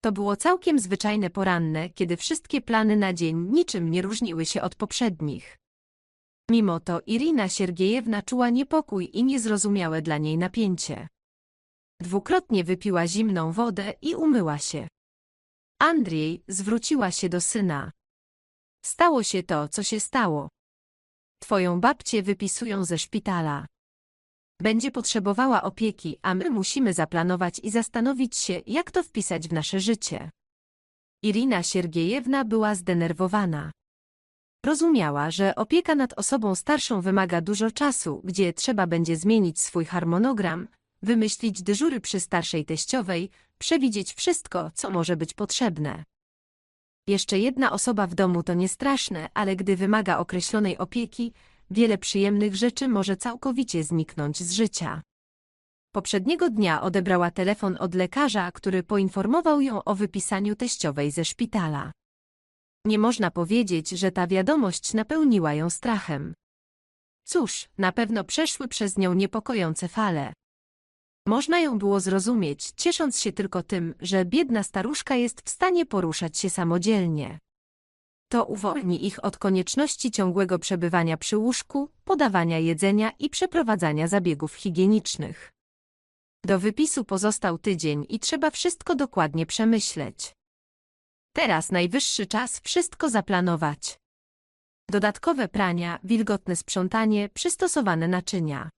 To było całkiem zwyczajne poranne, kiedy wszystkie plany na dzień niczym nie różniły się od poprzednich. Mimo to Irina Siergiejewna czuła niepokój i niezrozumiałe dla niej napięcie. Dwukrotnie wypiła zimną wodę i umyła się. Andrzej zwróciła się do syna. Stało się to, co się stało. Twoją babcię wypisują ze szpitala. Będzie potrzebowała opieki, a my musimy zaplanować i zastanowić się, jak to wpisać w nasze życie. Irina Siergiejewna była zdenerwowana. Rozumiała, że opieka nad osobą starszą wymaga dużo czasu, gdzie trzeba będzie zmienić swój harmonogram, wymyślić dyżury przy starszej teściowej, przewidzieć wszystko, co może być potrzebne. Jeszcze jedna osoba w domu to nie straszne, ale gdy wymaga określonej opieki, wiele przyjemnych rzeczy może całkowicie zniknąć z życia. Poprzedniego dnia odebrała telefon od lekarza, który poinformował ją o wypisaniu teściowej ze szpitala. Nie można powiedzieć, że ta wiadomość napełniła ją strachem. Cóż, na pewno przeszły przez nią niepokojące fale. Można ją było zrozumieć, ciesząc się tylko tym, że biedna staruszka jest w stanie poruszać się samodzielnie. To uwolni ich od konieczności ciągłego przebywania przy łóżku, podawania jedzenia i przeprowadzania zabiegów higienicznych. Do wypisu pozostał tydzień i trzeba wszystko dokładnie przemyśleć. Teraz najwyższy czas wszystko zaplanować. Dodatkowe prania, wilgotne sprzątanie, przystosowane naczynia.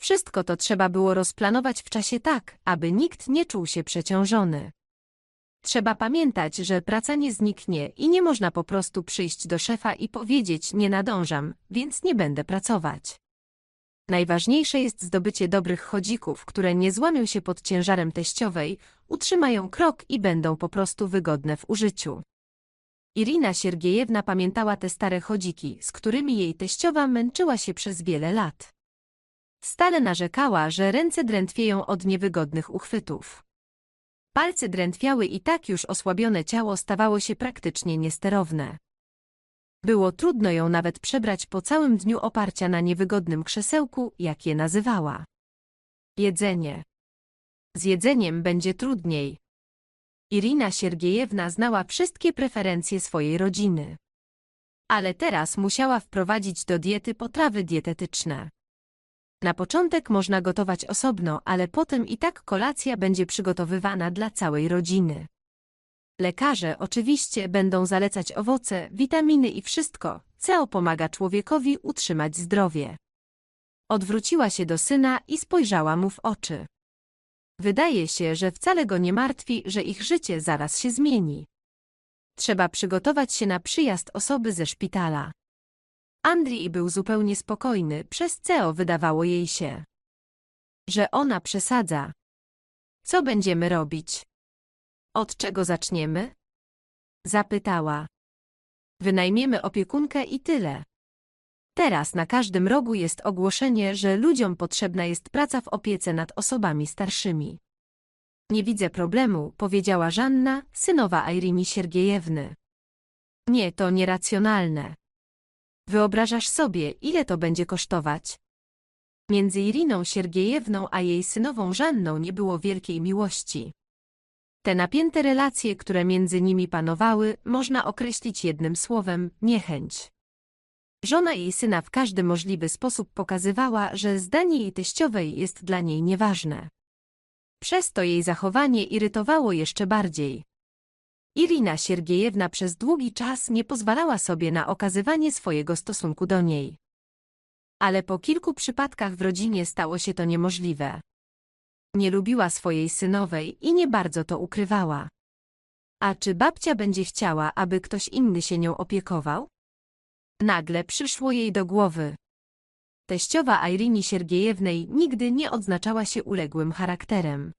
Wszystko to trzeba było rozplanować w czasie tak, aby nikt nie czuł się przeciążony. Trzeba pamiętać, że praca nie zniknie i nie można po prostu przyjść do szefa i powiedzieć nie nadążam, więc nie będę pracować. Najważniejsze jest zdobycie dobrych chodzików, które nie złamią się pod ciężarem teściowej, utrzymają krok i będą po prostu wygodne w użyciu. Irina Siergiejewna pamiętała te stare chodziki, z którymi jej teściowa męczyła się przez wiele lat. Stale narzekała, że ręce drętwieją od niewygodnych uchwytów. Palce drętwiały i tak już osłabione ciało stawało się praktycznie niesterowne. Było trudno ją nawet przebrać po całym dniu oparcia na niewygodnym krzesełku, jak je nazywała. Jedzenie. Z jedzeniem będzie trudniej. Irina Siergiejewna znała wszystkie preferencje swojej rodziny. Ale teraz musiała wprowadzić do diety potrawy dietetyczne. Na początek można gotować osobno, ale potem i tak kolacja będzie przygotowywana dla całej rodziny. Lekarze oczywiście będą zalecać owoce, witaminy i wszystko, co pomaga człowiekowi utrzymać zdrowie. Odwróciła się do syna i spojrzała mu w oczy. Wydaje się, że wcale go nie martwi, że ich życie zaraz się zmieni. Trzeba przygotować się na przyjazd osoby ze szpitala. Andrii był zupełnie spokojny, przez co wydawało jej się, że ona przesadza. Co będziemy robić? Od czego zaczniemy? Zapytała. Wynajmiemy opiekunkę i tyle. Teraz na każdym rogu jest ogłoszenie, że ludziom potrzebna jest praca w opiece nad osobami starszymi. Nie widzę problemu, powiedziała Żanna, synowa Irimi Siergiejewny. Nie, to nieracjonalne. Wyobrażasz sobie, ile to będzie kosztować? Między Iriną Siergiejewną a jej synową Żanną nie było wielkiej miłości. Te napięte relacje, które między nimi panowały, można określić jednym słowem – niechęć. Żona jej syna w każdy możliwy sposób pokazywała, że zdanie jej teściowej jest dla niej nieważne. Przez to jej zachowanie irytowało jeszcze bardziej. Irina Siergiejewna przez długi czas nie pozwalała sobie na okazywanie swojego stosunku do niej. Ale po kilku przypadkach w rodzinie stało się to niemożliwe. Nie lubiła swojej synowej i nie bardzo to ukrywała. A czy babcia będzie chciała, aby ktoś inny się nią opiekował? Nagle przyszło jej do głowy. Teściowa Irini Siergiejewnej nigdy nie odznaczała się uległym charakterem.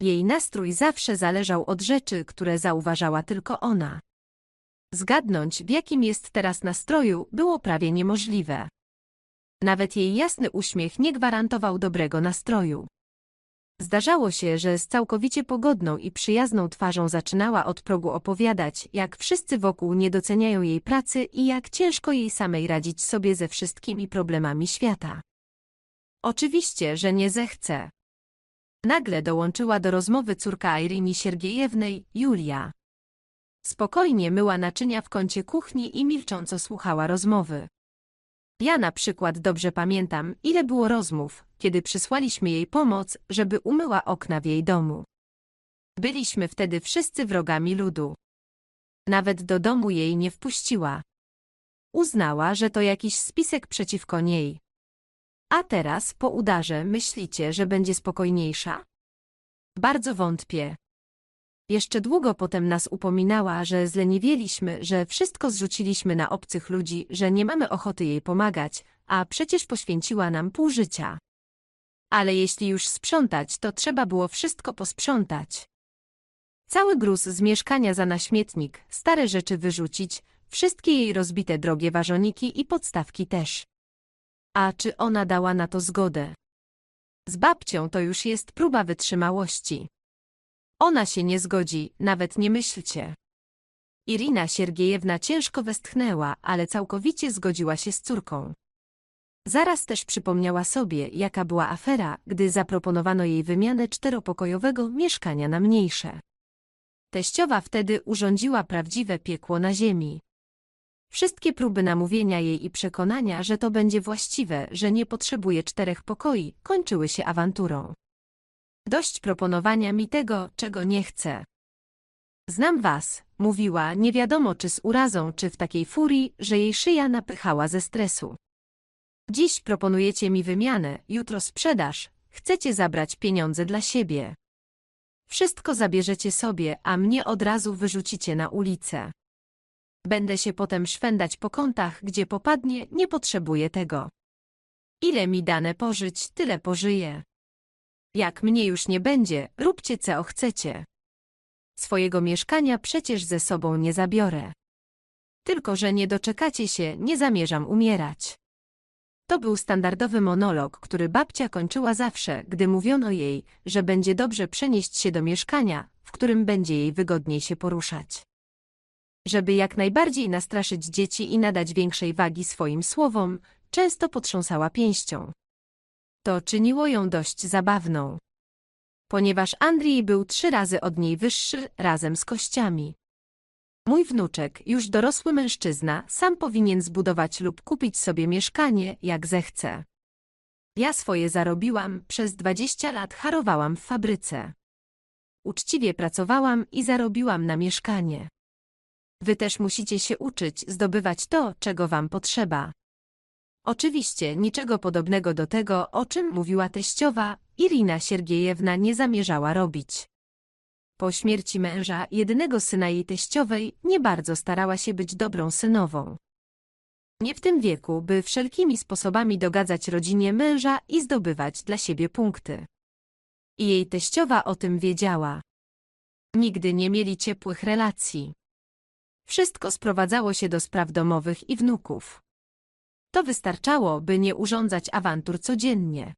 Jej nastrój zawsze zależał od rzeczy, które zauważała tylko ona. Zgadnąć, w jakim jest teraz nastroju, było prawie niemożliwe. Nawet jej jasny uśmiech nie gwarantował dobrego nastroju. Zdarzało się, że z całkowicie pogodną i przyjazną twarzą zaczynała od progu opowiadać, jak wszyscy wokół nie doceniają jej pracy i jak ciężko jej samej radzić sobie ze wszystkimi problemami świata. Oczywiście, że nie zechce. Nagle dołączyła do rozmowy córka Iryni Siergiejewnej, Julia. Spokojnie myła naczynia w kącie kuchni i milcząco słuchała rozmowy. Ja na przykład dobrze pamiętam, ile było rozmów, kiedy przysłaliśmy jej pomoc, żeby umyła okna w jej domu. Byliśmy wtedy wszyscy wrogami ludu. Nawet do domu jej nie wpuściła. Uznała, że to jakiś spisek przeciwko niej. A teraz, po udarze, myślicie, że będzie spokojniejsza? Bardzo wątpię. Jeszcze długo potem nas upominała, że zleniwieliśmy, że wszystko zrzuciliśmy na obcych ludzi, że nie mamy ochoty jej pomagać, a przecież poświęciła nam pół życia. Ale jeśli już sprzątać, to trzeba było wszystko posprzątać. Cały gruz z mieszkania za na śmietnik, stare rzeczy wyrzucić, wszystkie jej rozbite drogie warzoniki i podstawki też. A czy ona dała na to zgodę? Z babcią to już jest próba wytrzymałości. Ona się nie zgodzi, nawet nie myślcie. Irina Siergiejewna ciężko westchnęła, ale całkowicie zgodziła się z córką. Zaraz też przypomniała sobie, jaka była afera, gdy zaproponowano jej wymianę czteropokojowego mieszkania na mniejsze. Teściowa wtedy urządziła prawdziwe piekło na ziemi. Wszystkie próby namówienia jej i przekonania, że to będzie właściwe, że nie potrzebuje czterech pokoi, kończyły się awanturą. Dość proponowania mi tego, czego nie chcę. Znam was, mówiła, nie wiadomo czy z urazą, czy w takiej furii, że jej szyja napychała ze stresu. Dziś proponujecie mi wymianę, jutro sprzedaż, chcecie zabrać pieniądze dla siebie. Wszystko zabierzecie sobie, a mnie od razu wyrzucicie na ulicę. Będę się potem szwendać po kątach, gdzie popadnie, nie potrzebuję tego. Ile mi dane pożyć, tyle pożyję. Jak mnie już nie będzie, róbcie co chcecie. Swojego mieszkania przecież ze sobą nie zabiorę. Tylko, że nie doczekacie się, nie zamierzam umierać. To był standardowy monolog, który babcia kończyła zawsze, gdy mówiono jej, że będzie dobrze przenieść się do mieszkania, w którym będzie jej wygodniej się poruszać. Żeby jak najbardziej nastraszyć dzieci i nadać większej wagi swoim słowom, często potrząsała pięścią. To czyniło ją dość zabawną. Ponieważ Andrii był trzy razy od niej wyższy, razem z kościami. Mój wnuczek, już dorosły mężczyzna, sam powinien zbudować lub kupić sobie mieszkanie, jak zechce. Ja swoje zarobiłam, przez dwadzieścia lat harowałam w fabryce. Uczciwie pracowałam i zarobiłam na mieszkanie. Wy też musicie się uczyć zdobywać to, czego wam potrzeba. Oczywiście niczego podobnego do tego, o czym mówiła teściowa, Irina Siergiejewna nie zamierzała robić. Po śmierci męża, jedynego syna jej teściowej, nie bardzo starała się być dobrą synową. Nie w tym wieku, by wszelkimi sposobami dogadzać rodzinie męża i zdobywać dla siebie punkty. I jej teściowa o tym wiedziała. Nigdy nie mieli ciepłych relacji. Wszystko sprowadzało się do spraw domowych i wnuków. To wystarczało, by nie urządzać awantur codziennie.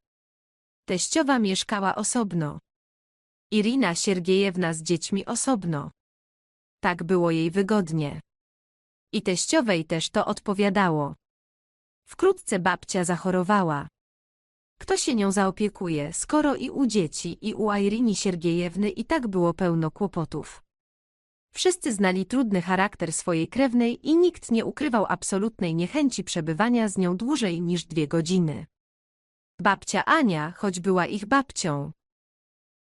Teściowa mieszkała osobno. Irina Siergiejewna z dziećmi osobno. Tak było jej wygodnie. I teściowej też to odpowiadało. Wkrótce babcia zachorowała. Kto się nią zaopiekuje, skoro i u dzieci, i u Irini Siergiejewny i tak było pełno kłopotów. Wszyscy znali trudny charakter swojej krewnej i nikt nie ukrywał absolutnej niechęci przebywania z nią dłużej niż dwie godziny. Babcia Ania, choć była ich babcią.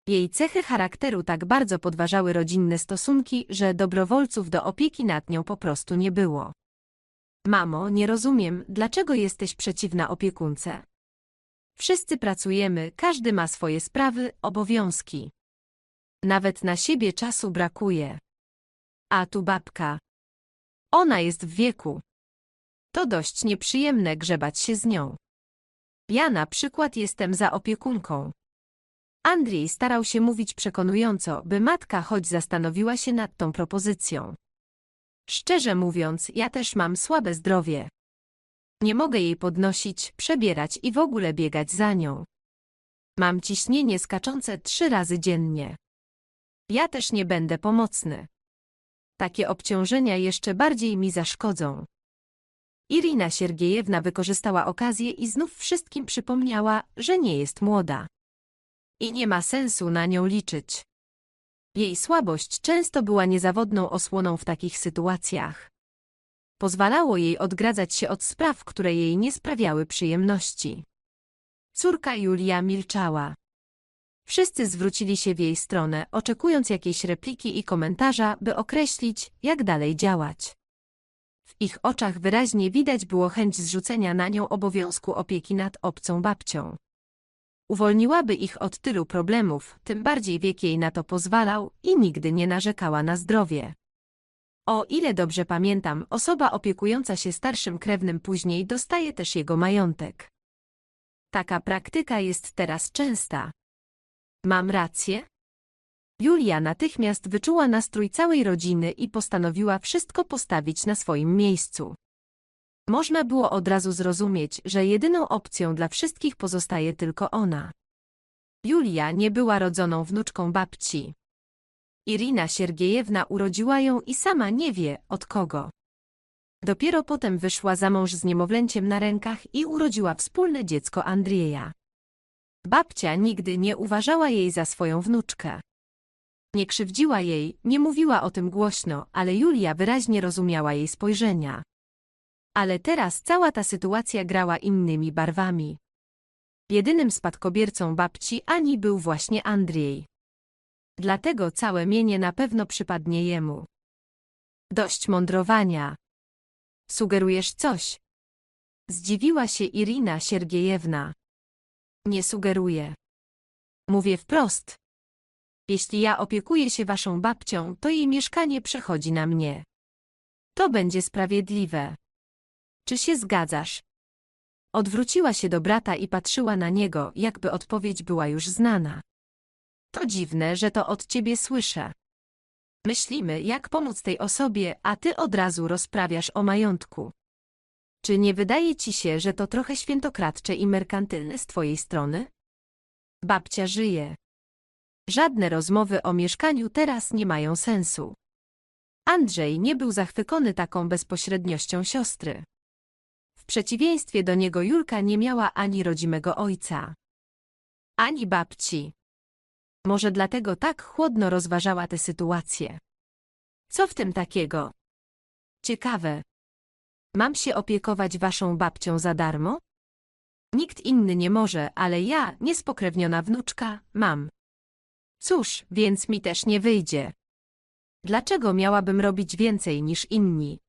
Jej cechy charakteru tak bardzo podważały rodzinne stosunki, że dobrowolców do opieki nad nią po prostu nie było. Mamo, nie rozumiem, dlaczego jesteś przeciwna opiekunce. Wszyscy pracujemy, każdy ma swoje sprawy, obowiązki. Nawet na siebie czasu brakuje. A tu babka. Ona jest w wieku. To dość nieprzyjemne grzebać się z nią. Ja na przykład jestem za opiekunką. Andrzej starał się mówić przekonująco, by matka choć zastanowiła się nad tą propozycją. Szczerze mówiąc, ja też mam słabe zdrowie. Nie mogę jej podnosić, przebierać i w ogóle biegać za nią. Mam ciśnienie skaczące trzy razy dziennie. Ja też nie będę pomocny. Takie obciążenia jeszcze bardziej mi zaszkodzą. Irina Siergiejewna wykorzystała okazję i znów wszystkim przypomniała, że nie jest młoda. I nie ma sensu na nią liczyć. Jej słabość często była niezawodną osłoną w takich sytuacjach. Pozwalało jej odgradzać się od spraw, które jej nie sprawiały przyjemności. Córka Julia milczała. Wszyscy zwrócili się w jej stronę, oczekując jakiejś repliki i komentarza, by określić, jak dalej działać. W ich oczach wyraźnie widać było chęć zrzucenia na nią obowiązku opieki nad obcą babcią. Uwolniłaby ich od tylu problemów, tym bardziej wiek jej na to pozwalał i nigdy nie narzekała na zdrowie. O ile dobrze pamiętam, osoba opiekująca się starszym krewnym później dostaje też jego majątek. Taka praktyka jest teraz częsta. Mam rację? Julia natychmiast wyczuła nastrój całej rodziny i postanowiła wszystko postawić na swoim miejscu. Można było od razu zrozumieć, że jedyną opcją dla wszystkich pozostaje tylko ona. Julia nie była rodzoną wnuczką babci. Irina Siergiejewna urodziła ją i sama nie wie, od kogo. Dopiero potem wyszła za mąż z niemowlęciem na rękach i urodziła wspólne dziecko Andrieja. Babcia nigdy nie uważała jej za swoją wnuczkę. Nie krzywdziła jej, nie mówiła o tym głośno, ale Julia wyraźnie rozumiała jej spojrzenia. Ale teraz cała ta sytuacja grała innymi barwami. Jedynym spadkobiercą babci Ani był właśnie Andrzej. Dlatego całe mienie na pewno przypadnie jemu. Dość mądrowania. Sugerujesz coś? Zdziwiła się Irina Siergiejewna. Nie sugeruję. Mówię wprost. Jeśli ja opiekuję się waszą babcią, to jej mieszkanie przechodzi na mnie. To będzie sprawiedliwe. Czy się zgadzasz? Odwróciła się do brata i patrzyła na niego, jakby odpowiedź była już znana. To dziwne, że to od ciebie słyszę. Myślimy, jak pomóc tej osobie, a ty od razu rozprawiasz o majątku. Czy nie wydaje ci się, że to trochę świętokradcze i merkantylne z twojej strony? Babcia żyje. Żadne rozmowy o mieszkaniu teraz nie mają sensu. Andrzej nie był zachwycony taką bezpośredniością siostry. W przeciwieństwie do niego Julka nie miała ani rodzimego ojca, ani babci. Może dlatego tak chłodno rozważała tę sytuację. Co w tym takiego? Ciekawe. Mam się opiekować waszą babcią za darmo? Nikt inny nie może, ale ja, niespokrewniona wnuczka, mam. Cóż, więc mi też nie wyjdzie. Dlaczego miałabym robić więcej niż inni?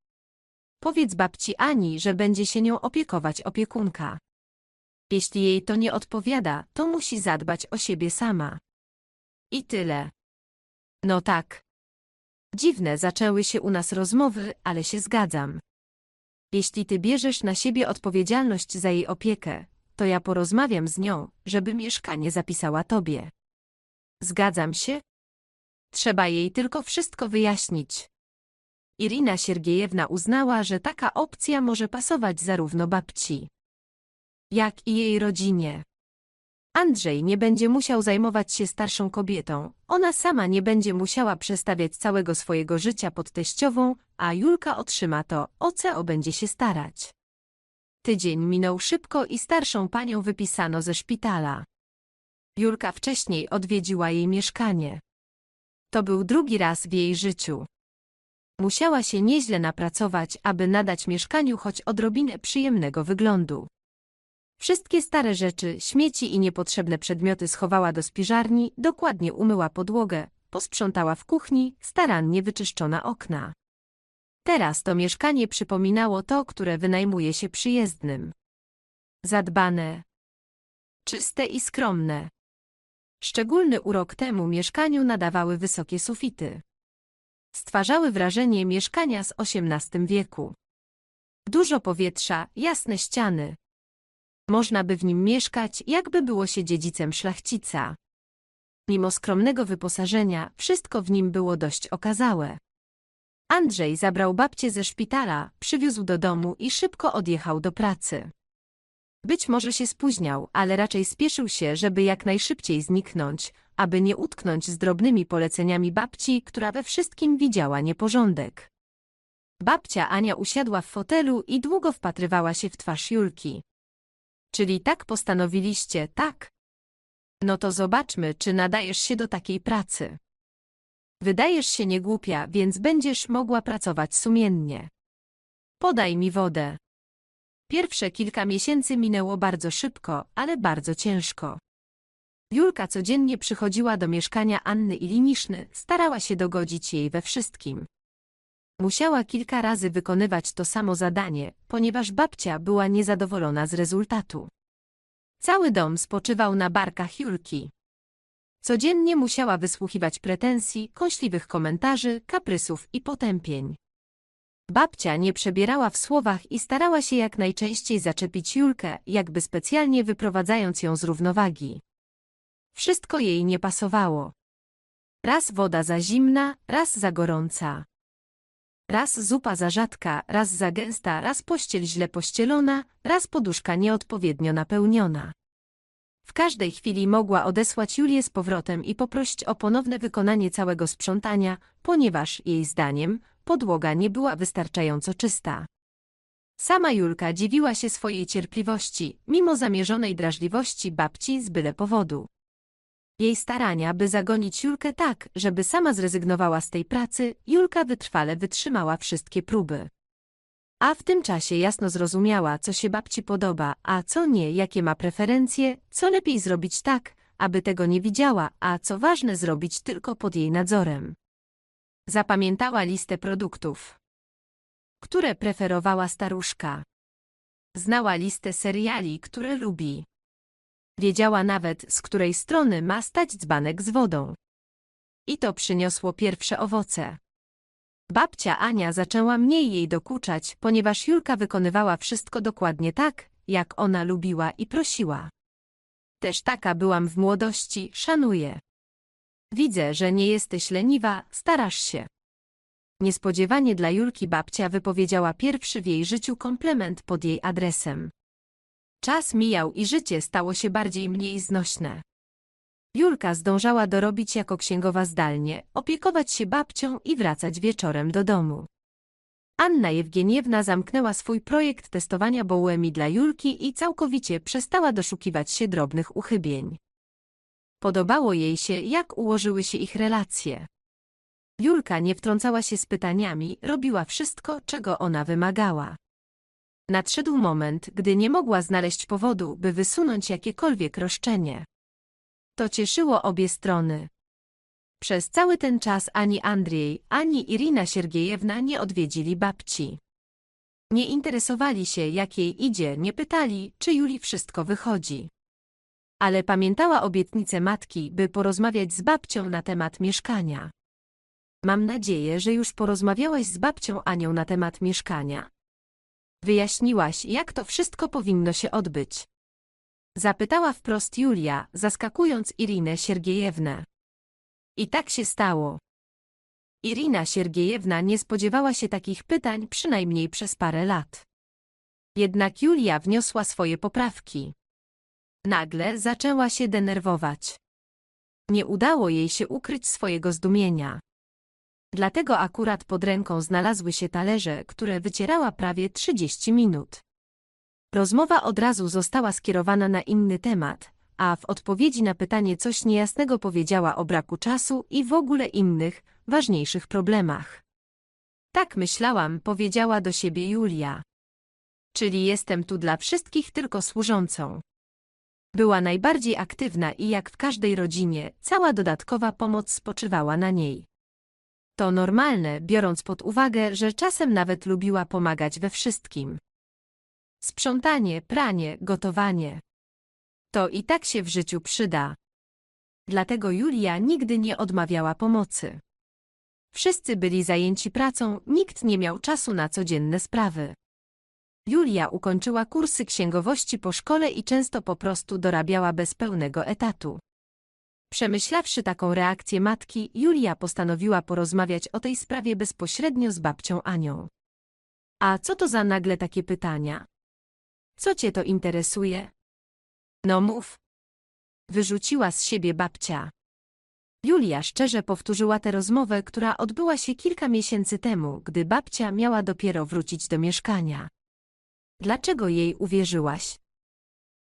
Powiedz babci Ani, że będzie się nią opiekować opiekunka. Jeśli jej to nie odpowiada, to musi zadbać o siebie sama. I tyle. No tak. Dziwne zaczęły się u nas rozmowy, ale się zgadzam. Jeśli ty bierzesz na siebie odpowiedzialność za jej opiekę, to ja porozmawiam z nią, żeby mieszkanie zapisała tobie. Zgadzam się? Trzeba jej tylko wszystko wyjaśnić. Irina Siergiejewna uznała, że taka opcja może pasować zarówno babci, jak i jej rodzinie. Andrzej nie będzie musiał zajmować się starszą kobietą, ona sama nie będzie musiała przestawiać całego swojego życia pod teściową, a Julka otrzyma to, o co będzie się starać. Tydzień minął szybko i starszą panią wypisano ze szpitala. Julka wcześniej odwiedziła jej mieszkanie. To był drugi raz w jej życiu. Musiała się nieźle napracować, aby nadać mieszkaniu choć odrobinę przyjemnego wyglądu. Wszystkie stare rzeczy, śmieci i niepotrzebne przedmioty schowała do spiżarni, dokładnie umyła podłogę, posprzątała w kuchni, starannie wyczyszczona okna. Teraz to mieszkanie przypominało to, które wynajmuje się przyjezdnym. Zadbane, czyste i skromne. Szczególny urok temu mieszkaniu nadawały wysokie sufity. Stwarzały wrażenie mieszkania z XVIII wieku. Dużo powietrza, jasne ściany. Można by w nim mieszkać, jakby było się dziedzicem szlachcica. Mimo skromnego wyposażenia, wszystko w nim było dość okazałe. Andrzej zabrał babcię ze szpitala, przywiózł do domu i szybko odjechał do pracy. Być może się spóźniał, ale raczej spieszył się, żeby jak najszybciej zniknąć, aby nie utknąć z drobnymi poleceniami babci, która we wszystkim widziała nieporządek. Babcia Ania usiadła w fotelu i długo wpatrywała się w twarz Julki. Czyli tak postanowiliście, tak? No to zobaczmy, czy nadajesz się do takiej pracy. Wydajesz się niegłupia, więc będziesz mogła pracować sumiennie. Podaj mi wodę. Pierwsze kilka miesięcy minęło bardzo szybko, ale bardzo ciężko. Julka codziennie przychodziła do mieszkania Anny i Liniszny, starała się dogodzić jej we wszystkim. Musiała kilka razy wykonywać to samo zadanie, ponieważ babcia była niezadowolona z rezultatu. Cały dom spoczywał na barkach Julki. Codziennie musiała wysłuchiwać pretensji, kąśliwych komentarzy, kaprysów i potępień. Babcia nie przebierała w słowach i starała się jak najczęściej zaczepić Julkę, jakby specjalnie wyprowadzając ją z równowagi. Wszystko jej nie pasowało. Raz woda za zimna, raz za gorąca. Raz zupa za rzadka, raz za gęsta, raz pościel źle pościelona, raz poduszka nieodpowiednio napełniona. W każdej chwili mogła odesłać Julię z powrotem i poprosić o ponowne wykonanie całego sprzątania, ponieważ, jej zdaniem, podłoga nie była wystarczająco czysta. Sama Julka dziwiła się swojej cierpliwości, mimo zamierzonej drażliwości babci z byle powodu. Jej starania, by zagonić Julkę tak, żeby sama zrezygnowała z tej pracy, Julka wytrwale wytrzymała wszystkie próby. A w tym czasie jasno zrozumiała, co się babci podoba, a co nie, jakie ma preferencje, co lepiej zrobić tak, aby tego nie widziała, a co ważne zrobić tylko pod jej nadzorem. Zapamiętała listę produktów, które preferowała staruszka. Znała listę seriali, które lubi. Wiedziała nawet, z której strony ma stać dzbanek z wodą. I to przyniosło pierwsze owoce. Babcia Ania zaczęła mniej jej dokuczać, ponieważ Julka wykonywała wszystko dokładnie tak, jak ona lubiła i prosiła. Też taka byłam w młodości, szanuję. Widzę, że nie jesteś leniwa, starasz się. Niespodziewanie dla Julki babcia wypowiedziała pierwszy w jej życiu komplement pod jej adresem. Czas mijał i życie stało się bardziej mniej znośne. Julka zdążała dorobić jako księgowa zdalnie, opiekować się babcią i wracać wieczorem do domu. Anna Jewgieniewna zamknęła swój projekt testowania bołemi dla Julki i całkowicie przestała doszukiwać się drobnych uchybień. Podobało jej się, jak ułożyły się ich relacje. Julka nie wtrącała się z pytaniami, robiła wszystko, czego ona wymagała. Nadszedł moment, gdy nie mogła znaleźć powodu, by wysunąć jakiekolwiek roszczenie. To cieszyło obie strony. Przez cały ten czas ani Andrzej, ani Irina Siergiejewna nie odwiedzili babci. Nie interesowali się, jak jej idzie, nie pytali, czy Juli wszystko wychodzi. Ale pamiętała obietnicę matki, by porozmawiać z babcią na temat mieszkania. Mam nadzieję, że już porozmawiałaś z babcią Anią na temat mieszkania. Wyjaśniłaś, jak to wszystko powinno się odbyć. Zapytała wprost Julia, zaskakując Irinę Siergiejewnę. I tak się stało. Irina Siergiejewna nie spodziewała się takich pytań przynajmniej przez parę lat. Jednak Julia wniosła swoje poprawki. Nagle zaczęła się denerwować. Nie udało jej się ukryć swojego zdumienia. Dlatego akurat pod ręką znalazły się talerze, które wycierała prawie 30 minut. Rozmowa od razu została skierowana na inny temat, a w odpowiedzi na pytanie coś niejasnego powiedziała o braku czasu i w ogóle innych, ważniejszych problemach. Tak myślałam, powiedziała do siebie Julia. Czyli jestem tu dla wszystkich tylko służącą. Była najbardziej aktywna i jak w każdej rodzinie, cała dodatkowa pomoc spoczywała na niej. To normalne, biorąc pod uwagę, że czasem nawet lubiła pomagać we wszystkim. Sprzątanie, pranie, gotowanie. To i tak się w życiu przyda. Dlatego Julia nigdy nie odmawiała pomocy. Wszyscy byli zajęci pracą, nikt nie miał czasu na codzienne sprawy. Julia ukończyła kursy księgowości po szkole i często po prostu dorabiała bez pełnego etatu. Przemyślawszy taką reakcję matki, Julia postanowiła porozmawiać o tej sprawie bezpośrednio z babcią Anią. A co to za nagle takie pytania? Co cię to interesuje? No mów. Wyrzuciła z siebie babcia. Julia szczerze powtórzyła tę rozmowę, która odbyła się kilka miesięcy temu, gdy babcia miała dopiero wrócić do mieszkania. Dlaczego jej uwierzyłaś?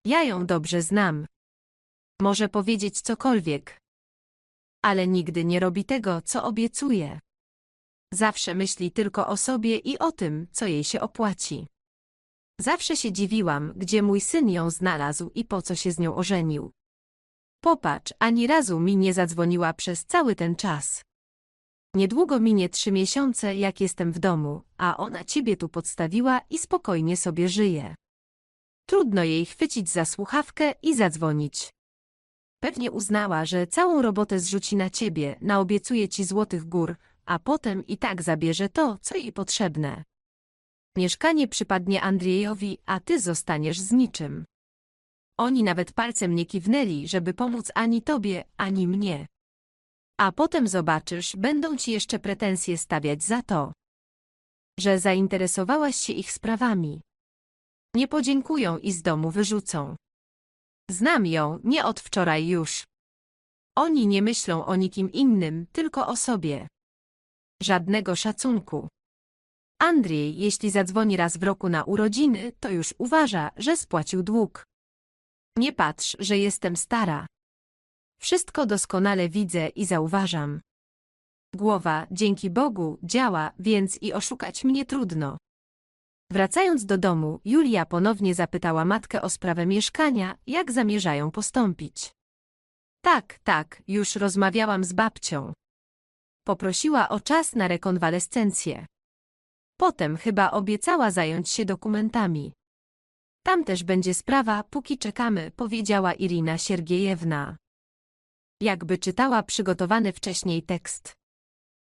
Ja ją dobrze znam. Może powiedzieć cokolwiek. Ale nigdy nie robi tego, co obiecuje. Zawsze myśli tylko o sobie i o tym, co jej się opłaci. Zawsze się dziwiłam, gdzie mój syn ją znalazł i po co się z nią ożenił. Popatrz, ani razu mi nie zadzwoniła przez cały ten czas. Niedługo minie trzy miesiące, jak jestem w domu, a ona ciebie tu podstawiła i spokojnie sobie żyje. Trudno jej chwycić za słuchawkę i zadzwonić. Pewnie uznała, że całą robotę zrzuci na ciebie, naobiecuje ci złotych gór, a potem i tak zabierze to, co jej potrzebne. Mieszkanie przypadnie Andriejowi, a ty zostaniesz z niczym. Oni nawet palcem nie kiwnęli, żeby pomóc ani tobie, ani mnie. A potem zobaczysz, będą ci jeszcze pretensje stawiać za to, że zainteresowałaś się ich sprawami. Nie podziękują i z domu wyrzucą. Znam ją, nie od wczoraj już. Oni nie myślą o nikim innym, tylko o sobie. Żadnego szacunku. Andrzej, jeśli zadzwoni raz w roku na urodziny, to już uważa, że spłacił dług. Nie patrz, że jestem stara. Wszystko doskonale widzę i zauważam. Głowa, dzięki Bogu, działa, więc i oszukać mnie trudno. Wracając do domu, Julia ponownie zapytała matkę o sprawę mieszkania, jak zamierzają postąpić. Tak, tak, już rozmawiałam z babcią. Poprosiła o czas na rekonwalescencję. Potem chyba obiecała zająć się dokumentami. Tam też będzie sprawa, póki czekamy, powiedziała Irina Siergiejewna. Jakby czytała przygotowany wcześniej tekst.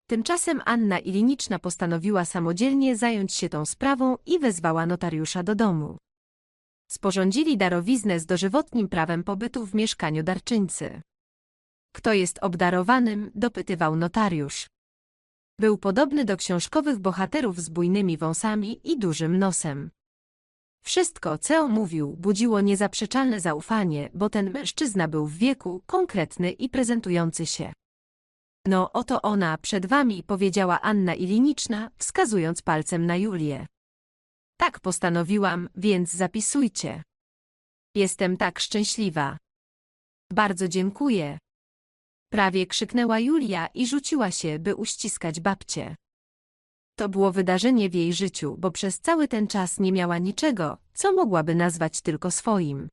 Tymczasem Anna Iliniczna postanowiła samodzielnie zająć się tą sprawą i wezwała notariusza do domu. Sporządzili darowiznę z dożywotnim prawem pobytu w mieszkaniu darczyńcy. Kto jest obdarowanym, dopytywał notariusz. Był podobny do książkowych bohaterów z bujnymi wąsami i dużym nosem. Wszystko, co mówił, budziło niezaprzeczalne zaufanie, bo ten mężczyzna był w wieku, konkretny i prezentujący się. No oto ona przed wami, powiedziała Anna Iliniczna, wskazując palcem na Julię. Tak postanowiłam, więc zapisujcie. Jestem tak szczęśliwa. Bardzo dziękuję. Prawie krzyknęła Julia i rzuciła się, by uściskać babcię. To było wydarzenie w jej życiu, bo przez cały ten czas nie miała niczego, co mogłaby nazwać tylko swoim.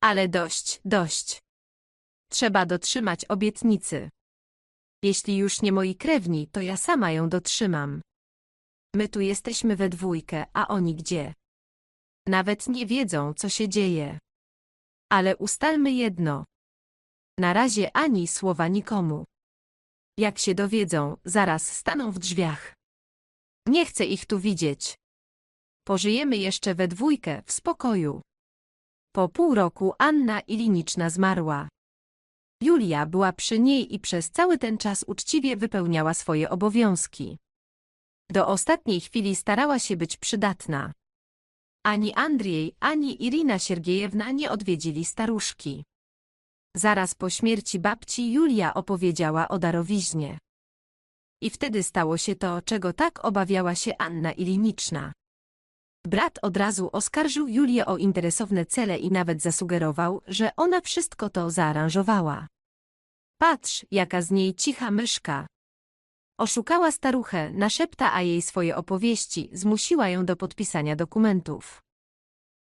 Ale dość, dość. Trzeba dotrzymać obietnicy. Jeśli już nie moi krewni, to ja sama ją dotrzymam. My tu jesteśmy we dwójkę, a oni gdzie? Nawet nie wiedzą, co się dzieje. Ale ustalmy jedno. Na razie ani słowa nikomu. Jak się dowiedzą, zaraz staną w drzwiach. Nie chcę ich tu widzieć. Pożyjemy jeszcze we dwójkę, w spokoju. Po pół roku Anna Iliniczna zmarła. Julia była przy niej i przez cały ten czas uczciwie wypełniała swoje obowiązki. Do ostatniej chwili starała się być przydatna. Ani Andrzej, ani Irina Siergiejewna nie odwiedzili staruszki. Zaraz po śmierci babci Julia opowiedziała o darowiźnie. I wtedy stało się to, czego tak obawiała się Anna Iliniczna. Brat od razu oskarżył Julię o interesowne cele i nawet zasugerował, że ona wszystko to zaaranżowała. Patrz, jaka z niej cicha myszka. Oszukała staruchę, naszepta a jej swoje opowieści, zmusiła ją do podpisania dokumentów.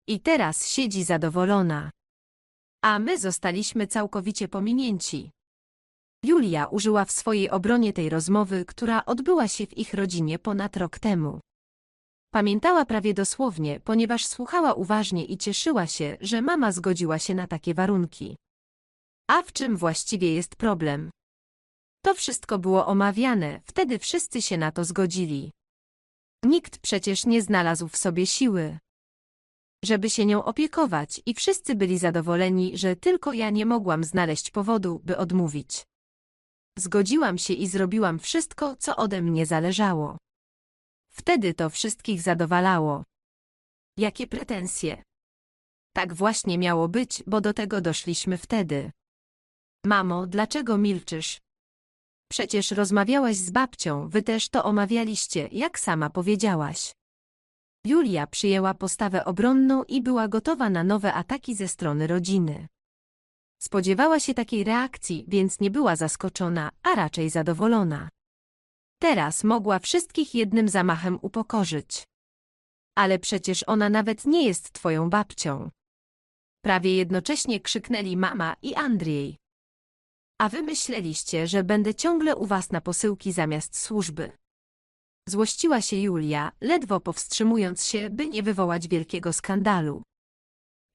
I teraz siedzi zadowolona. A my zostaliśmy całkowicie pominięci. Julia użyła w swojej obronie tej rozmowy, która odbyła się w ich rodzinie ponad rok temu. Pamiętała prawie dosłownie, ponieważ słuchała uważnie i cieszyła się, że mama zgodziła się na takie warunki. A w czym właściwie jest problem? To wszystko było omawiane, wtedy wszyscy się na to zgodzili. Nikt przecież nie znalazł w sobie siły, żeby się nią opiekować i wszyscy byli zadowoleni, że tylko ja nie mogłam znaleźć powodu, by odmówić. Zgodziłam się i zrobiłam wszystko, co ode mnie zależało. Wtedy to wszystkich zadowalało. Jakie pretensje? Tak właśnie miało być, bo do tego doszliśmy wtedy. Mamo, dlaczego milczysz? Przecież rozmawiałaś z babcią, wy też to omawialiście, jak sama powiedziałaś. Julia przyjęła postawę obronną i była gotowa na nowe ataki ze strony rodziny. Spodziewała się takiej reakcji, więc nie była zaskoczona, a raczej zadowolona. Teraz mogła wszystkich jednym zamachem upokorzyć. Ale przecież ona nawet nie jest twoją babcią. Prawie jednocześnie krzyknęli mama i Andrzej. A wy myśleliście, że będę ciągle u was na posyłki zamiast służby. Złościła się Julia, ledwo powstrzymując się, by nie wywołać wielkiego skandalu.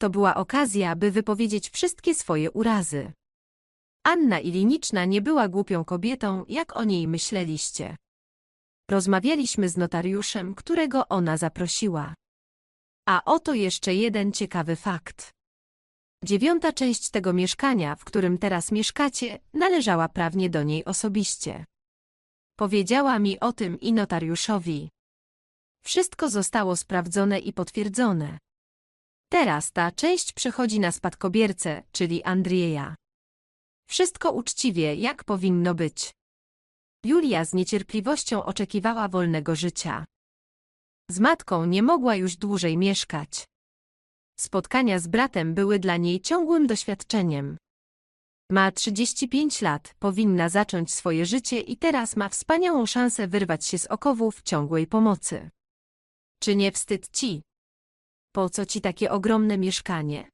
To była okazja, by wypowiedzieć wszystkie swoje urazy. Anna Iliniczna nie była głupią kobietą, jak o niej myśleliście. Rozmawialiśmy z notariuszem, którego ona zaprosiła. A oto jeszcze jeden ciekawy fakt. Dziewiąta część tego mieszkania, w którym teraz mieszkacie, należała prawnie do niej osobiście. Powiedziała mi o tym i notariuszowi. Wszystko zostało sprawdzone i potwierdzone. Teraz ta część przechodzi na spadkobiercę, czyli Andrieja. Wszystko uczciwie, jak powinno być. Julia z niecierpliwością oczekiwała wolnego życia. Z matką nie mogła już dłużej mieszkać. Spotkania z bratem były dla niej ciągłym doświadczeniem. Ma 35 lat, powinna zacząć swoje życie i teraz ma wspaniałą szansę wyrwać się z okowów ciągłej pomocy. Czy nie wstyd ci? Po co ci takie ogromne mieszkanie?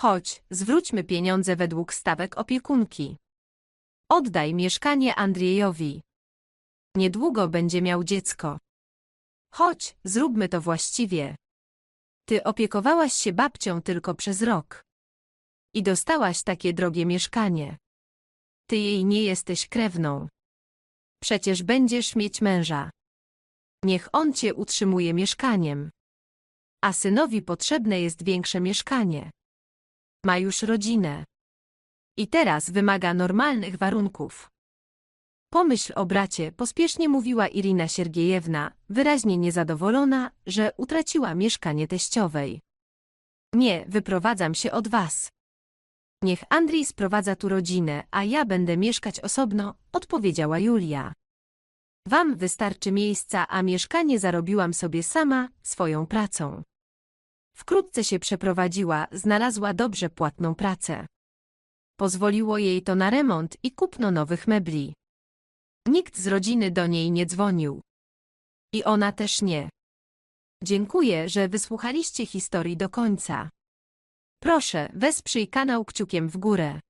Chodź, zwróćmy pieniądze według stawek opiekunki. Oddaj mieszkanie Andriejowi. Niedługo będzie miał dziecko. Chodź, zróbmy to właściwie. Ty opiekowałaś się babcią tylko przez rok. I dostałaś takie drogie mieszkanie. Ty jej nie jesteś krewną. Przecież będziesz mieć męża. Niech on cię utrzymuje mieszkaniem. A synowi potrzebne jest większe mieszkanie. Ma już rodzinę. I teraz wymaga normalnych warunków. Pomyśl o bracie, pospiesznie mówiła Irina Siergiejewna, wyraźnie niezadowolona, że utraciła mieszkanie teściowej. Nie, wyprowadzam się od was. Niech Andrzej sprowadza tu rodzinę, a ja będę mieszkać osobno, odpowiedziała Julia. Wam wystarczy miejsca, a mieszkanie zarobiłam sobie sama, swoją pracą. Wkrótce się przeprowadziła, znalazła dobrze płatną pracę. Pozwoliło jej to na remont i kupno nowych mebli. Nikt z rodziny do niej nie dzwonił. I ona też nie. Dziękuję, że wysłuchaliście historii do końca. Proszę, wesprzyj kanał kciukiem w górę.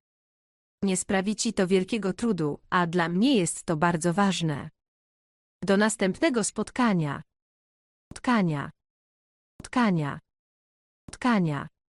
Nie sprawi ci to wielkiego trudu, a dla mnie jest to bardzo ważne. Do następnego spotkania. Spotkania. Spotkania. Spotkania.